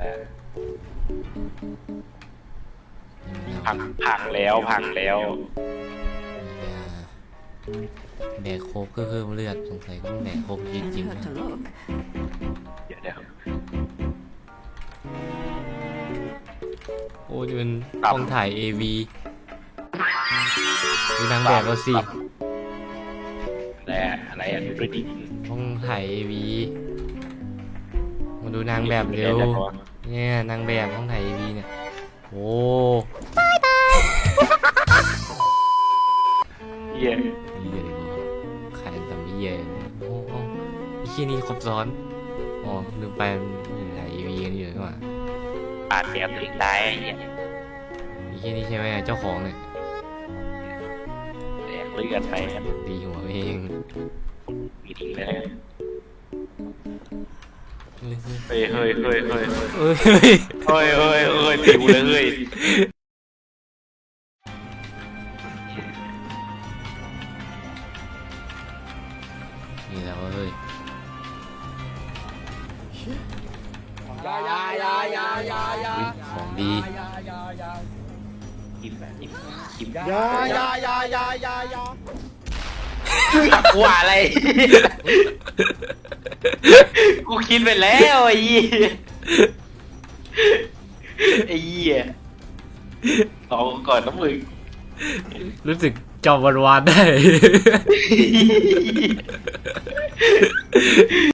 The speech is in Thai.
เออพังพังแล้วพังแล้ว แดกโคกเพื่อเพิ่มเลือดสงสัยต้องแดกโคกจริง Didn't ๆ hurt นะ to look. เดี๋ยวเดี๋ยว โอ้ยมันครับต้องถ่าย AV ดูนางแบบเราสิอะไรอะอะไรอะดูด้วยดิต้องถ่าย AV มาดูนางแบบเร็ว เนี่ยนางแบบต้องถ่าย AV เนี่ย โอ้เหี้ยยเยอะเลยขายแต่ไม่เยอะโอ้โหไอ้ที่นี่ครบซ้อน อ๋อลืมไปมันอยู่ถ่าย AV กันอยู่นี่หว่าปาดแก้มตัวเองได้ไอ้เหี้ยไอ้ที่นี่ใช่ไหมเจ้าของเนี่ยแดกเลือดไปครับดีหัวเเฮ้ยเฮ้ยเฮ้ยเฮ้ยเฮ้ยเฮ้ยเฮ้ยเฮ้ยเฮ้ยเฮ้ยเฮ้ยติวเลยเฮ้ยนี่แล้วเฮ้ยยายายายายายาอุ๊ยของดียายายากินแบบกินกินยายายายายายากูอะไร กูคิดไปแล้วไอ้เหี้ยไอ้เหี้ยรอก่อนนะมึงรู้สึกจอมวันวานได้